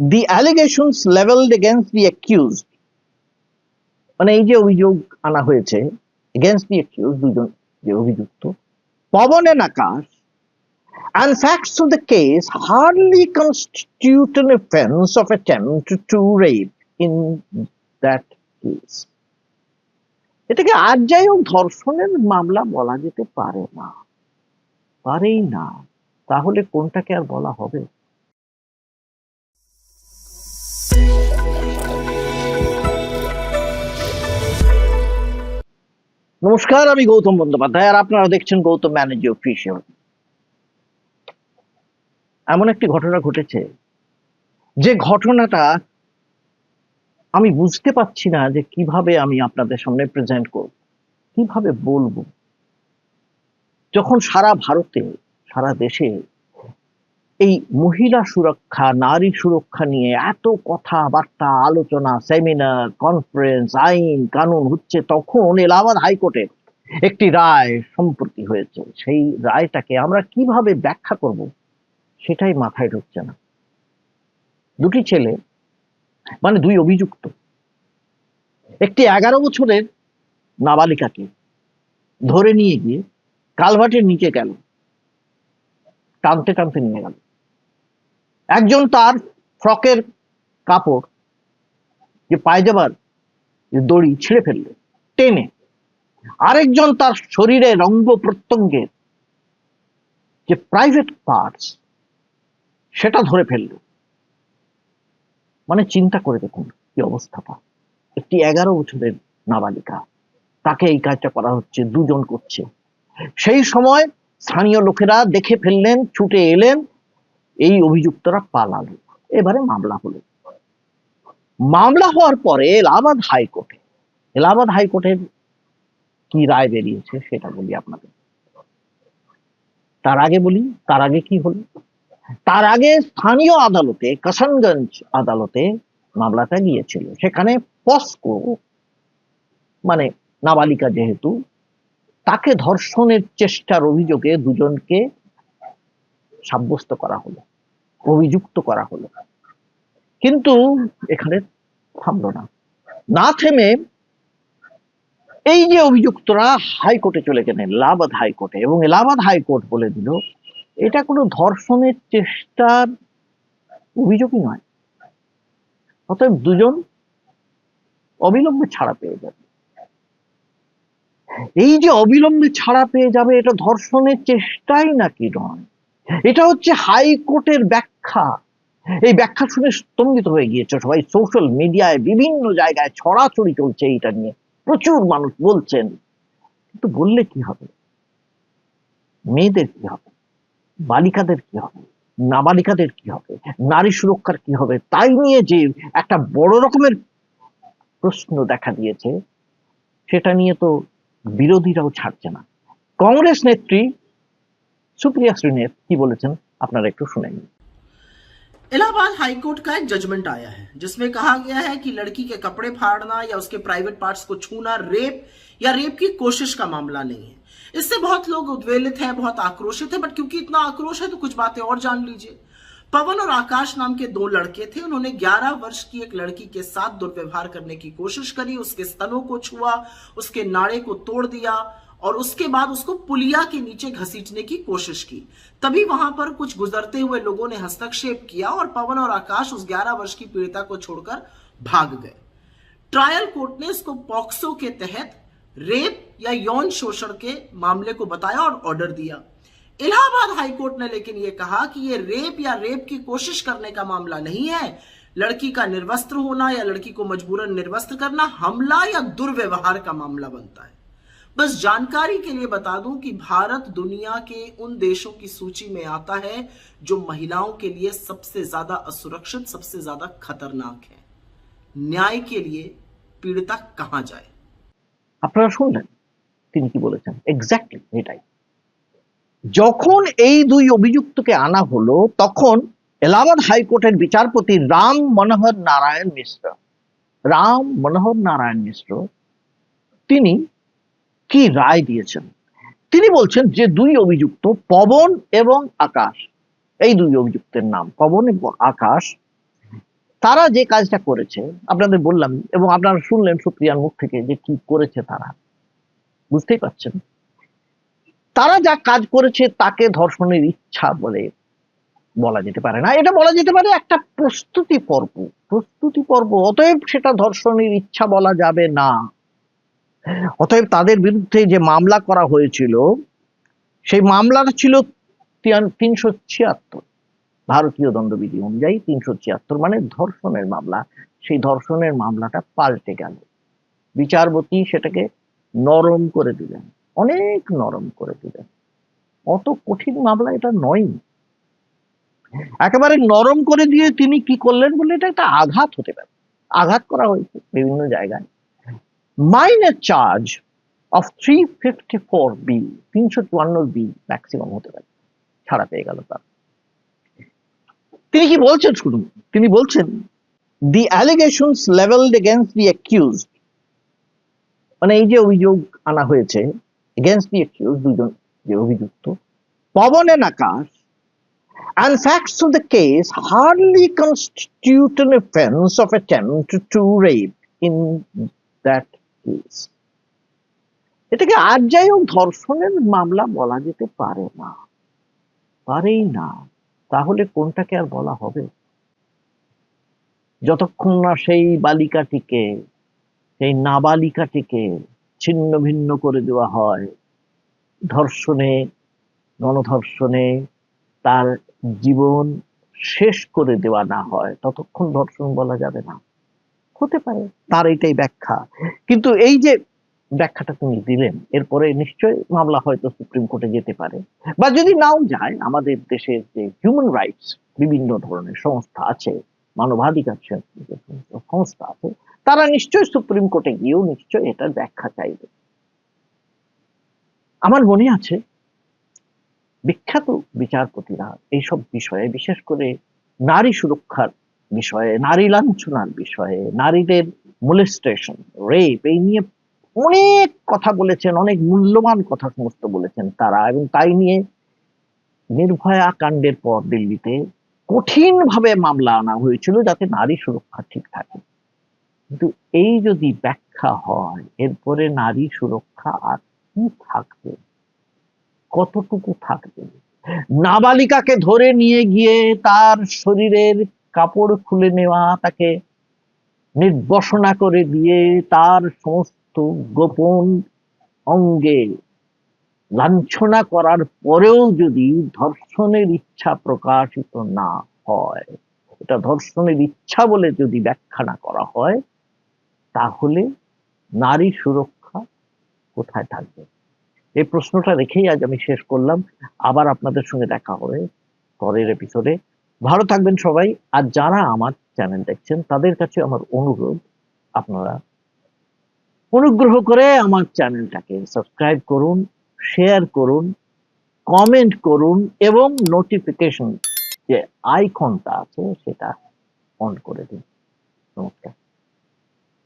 the allegations leveled against the accused মানে এই যে অভিযোগ আনা হয়েছে against the accused দুজন যে অভিযুক্ত Pawan and Akash and facts of the case hardly constitute an offense of attempt to rape in that case এটাকে আর যাই হোক ধর্ষণের মামলা বলা যেতে পারে না পারেই না তাহলে কোনটাকে আর বলা হবে নমস্কার, আমি গৌতম বন্দ্যোপাধ্যায় আর আপনারা দেখছেন গৌতম ম্যানেজি অফিসিয়াল এমন একটি ঘটনা ঘটেছে, যে ঘটনাটা আমি বুঝতে পারছি না যে কীভাবে আমি আপনাদের সামনে প্রেজেন্ট করব, কীভাবে বলব। যখন সারা ভারতে, সারা দেশে এই মহিলা সুরক্ষা, নারী সুরক্ষা নিয়ে এত কথাবার্তা, আলোচনা সেমিনার কনফারেন্স আইন, কানুন হচ্ছে তখন এলাহাবাদ হাইকোর্টের একটি রায় সম্প্রতি হয়েছে। সেই রায়টাকে আমরা কীভাবে ব্যাখ্যা করব সেটাই মাথায় ঢুকছে না। দুটি ছেলে মানে দুই অভিযুক্ত। একটি এগারো বছরের নাবালিকাকে ধরে নিয়ে গিয়ে কালভার্টের নিচে গেল, টানতে টানতে নিয়ে গেল। একজন তার ফ্রকের কাপড়, যে পায়জামার যে দড়ি ছিঁড়ে ফেলল, টেনে। আরেকজন তার শরীরের অঙ্গ প্রত্যঙ্গের যে প্রাইভেট পার্টস সেটা ধরে ফেলল। মানে চিন্তা করে দেখুন কি অবস্থাটা। একটি এগারো বছরের নাবালিকা, তাকে এই কাজটা করা হচ্ছে, দুজন করছে। সেই সময় স্থানীয় লোকেরা দেখে ফেললেন, ছুটে এলেন এই অভিযুক্তরা পালালো। এবারে মামলা হলো। মামলা হওয়ার পরে এলাহাবাদ হাইকোর্টে, এলাহাবাদ হাইকোর্টের কি রায় বেরিয়েছে সেটা বলি আপনাদের। তার আগে বলি, তার আগে কি হলো? তার আগে স্থানীয় আদালতে কাসানগঞ্জ আদালতে মামলাটা গিয়েছিল। সেখানে পস্কো মানে নাবালিকা যেহেতু, তাকে ধর্ষণের চেষ্টার অভিযোগে দুজনকে সাব্যস্ত করা হলো, অভিযুক্ত করা হলো। কিন্তু এখানে থামলো না। না থেমে এই যে অভিযুক্তরা হাইকোর্টে চলে গেলেন, এলাহাবাদ হাইকোর্টে, এবং এলাহাবাদ হাইকোর্ট বলে দিল, এটা কোনো ধর্ষণের চেষ্টার অভিযোগই নয়। অতএব দুজন অবিলম্বে ছাড়া পেয়ে যাবে। এই যে অবিলম্বে ছাড়া পেয়ে যাবে, এটা ধর্ষণের চেষ্টাই নাকি নয়? এটা হচ্ছে হাইকোর্টের ব্যাখ্যা। এই ব্যাখ্যা শুনে স্তম্ভিত হয়ে গিয়েছে সবাই। সোশ্যাল মিডিয়ায় বিভিন্ন জায়গায় ছড়াছড়ি চলছে এইটা নিয়ে। প্রচুর মানুষ বলছেন। কিন্তু বললে কি হবে? মেয়েদের কি হবে? বালিকাদের কি হবে? নাবালিকাদের কি হবে? নারী সুরক্ষার কি হবে? তাই নিয়ে যে একটা বড় রকমের প্রশ্ন দেখা দিয়েছে, সেটা নিয়ে তো বিরোধীরাও ছাড়ছে না। কংগ্রেস নেত্রী সুপ্রিয়া শ্রীনেত কি বলেছেন আপনারা একটু শুনে নিন इलाहाबाद हाईकोर्ट का एक जजमेंट आया है जिसमें कहा गया है कि लड़की के कपड़े फाड़ना या उसके प्राइवेट पार्ट्स को छूना रेप या रेप की कोशिश का मामला नहीं है इससे बहुत लोग उद्वेलित हैं बहुत आक्रोशित हैं बट क्योंकि इतना आक्रोश है तो कुछ बातें और जान लीजिए पवन और आकाश नाम के दो लड़के थे उन्होंने 11 वर्ष की एक लड़की के साथ दुर्व्यवहार करने की कोशिश करी उसके स्तनों को छुआ उसके नाड़े को तोड़ दिया और उसके बाद उसको पुलिया के नीचे घसीटने की कोशिश की। तभी वहाँ पर कुछ गुजरते हुए लोगों ने हस्तक्षेप किया और पवन और आकाश उस 11 वर्ष की पीड़िता को छोड़कर भाग गए। ट्रायल कोर्ट ने इसको पॉक्सो के तहत रेप या यौन शोषण के मामले को बताया और ऑर्डर दिया। इलाहाबाद हाईकोर्ट ने लेकिन यह कहा कि यह रेप या रेप की कोशिश करने का मामला नहीं है। लड़की का निर्वस्त्र होना या लड़की को मजबूरन निर्वस्त्र करना हमला या दुर्व्यवहार का मामला बनता है। बस जानकारी के लिए बता दूं कि भारत दुनिया के उन देशों की सूची में आता है जो महिलाओं के लिए सबसे ज्यादा असुरक्षित सबसे ज्यादा खतरनाक है न्याय के लिए पीड़िता कहां जाए আপনারা শুনলেন তিনি কি বলেছেন এক্স্যাক্টলি এটাই যখন এই দুই অভিযুক্তকে আনা হলো তখন এলাহাবাদ হাইকোর্টের বিচারপতি রাম মনোহর নারায়ণ মিশ্র রাম মনোহর নারায়ণ মিশ্র তিনি কি রায় দিয়েছেন? তিনি বলছেন যে দুই অভিযুক্ত, পবন এবং আকাশ, এই দুই অভিযুক্তের নাম, পবন এবং আকাশ, তারা যে কাজটা করেছে, আপনাদের বললাম, এবং আপনারা শুনলেন সুপ্রিয়ার মুখ থেকে যে কি করেছে তারা, বুঝতেই পারছেন? তারা যা কাজ করেছে তাকে ধর্ষণের ইচ্ছা বলে বলা যেতে পারে না। এটা বলা যেতে পারে একটা প্রস্তুতি পর্ব প্রস্তুতি পর্ব, অতএব সেটা ধর্ষণের ইচ্ছা বলা যাবে না। অতএব তাদের বিরুদ্ধে যে মামলা করা হয়েছিল, সেই মামলাটা ছিল তিনশো ছিয়াত্তর ভারতীয় দণ্ডবিধি অনুযায়ী তিনশো ছিয়াত্তর মানে ধর্ষণের মামলা। সেই ধর্ষণের মামলাটা পাল্টে গেল। বিচারপতি সেটাকে নরম করে দিলেন, অনেক নরম করে দিলেন। অত কঠিন মামলা এটা নয়। একেবারে নরম করে দিয়ে তিনি কি করলেন বলে এটা একটা আঘাত হতে পারে। আঘাত করা হয়েছে বিভিন্ন জায়গায়। মাইনের charge of three fifty four B তিনশো চুয়ান্ন বি ম্যাক্সিমাম হতে পারে। ছাড়া পেয়ে গেল তার। তিনি কি বলছেন শুনুন? তিনি বলছেন the allegations levelled against the accused মানে এই যে অভিযোগ আনা হয়েছে এগেনস্ট দি অ্যাকিউজ দুজন যে অভিযুক্ত, Pawan and Akash and facts of the case hardly constitute an offense of attempt to rape in that case. এটাকে আর যাই হোক ধর্ষণের মামলা বলা যেতে পারে না। পারেই না। তাহলে কোনটাকে আর বলা হবে? যতক্ষণ না সেই বালিকাটিকে, সেই নাবালিকাটিকে ছিন্ন ভিন্ন করে দেওয়া হয়, ধর্ষণে গণধর্ষণে তার জীবন শেষ করে দেওয়া না হয়, ততক্ষণ ধর্ষণ বলা যাবে না। হতে পারে। তার এটাই ব্যাখ্যা। কিন্তু এই যে ব্যাখ্যাটা তিনি দিলেন, এরপরে নিশ্চয়ই মামলা হয়তো সুপ্রিম কোর্টে যেতে পারে। বা যদি নাও যায়, আমাদের দেশের যে হিউম্যান রাইটস বিভিন্ন ধরনের সংস্থা আছে, মানবাধিকার সংস্থা আছে, তারা নিশ্চয়ই সুপ্রিম কোর্টে গিয়েও নিশ্চয়ই এটার ব্যাখ্যা চাইবে। আমার মনে আছে, বিখ্যাত বিচারপতিরা এইসব বিষয়ে, বিশেষ করে নারী সুরক্ষার বিষয়ে, নারী লাঞ্ছনার বিষয়ে, নারীদের মোলেস্টেশন রেপ এই নিয়ে অনেক কথা বলেছেন, অনেক মূল্যবান কথা সমস্ত বলেছেন তারা এবং তাই নিয়ে নির্ভয়া কাণ্ডের পর দিল্লিতে কঠিন ভাবে মামলা আনা হয়েছিল যাতে নারী সুরক্ষা ঠিক থাকে। কিন্তু এই যদি ব্যাখ্যা হয়, এরপরে নারী সুরক্ষা আর কি থাকবে? কতটুকু থাকবে? নাবালিকাকে ধরে নিয়ে গিয়ে তার শরীরের কাপড় খুলে নেওয়া, তাকে নির্বসনা করে দিয়ে তার সমস্ত গোপন অঙ্গে লাঞ্ছনা করার পরেও যদি ধর্ষণের ইচ্ছা প্রকাশিত না হয়, এটা ধর্ষণের ইচ্ছা বলে যদি ব্যাখ্যা না করা হয়, তাহলে নারী সুরক্ষা কোথায় থাকবে? এই প্রশ্নটা রেখেই আজ আমি শেষ করলাম। আবার আপনাদের সঙ্গে দেখা হবে পরের এপিসোডে ভালো থাকবেন সবাই। আর যারা আমার চ্যানেল দেখছেন, তাদের কাছে আমার অনুরোধ, আপনারা অনুগ্রহ করে আমার চ্যানেলটাকে সাবস্ক্রাইব করুন শেয়ার করুন কমেন্ট করুন এবং নোটিফিকেশন যে আইকনটা আছে, সেটা অন করে দিন। নমস্কার।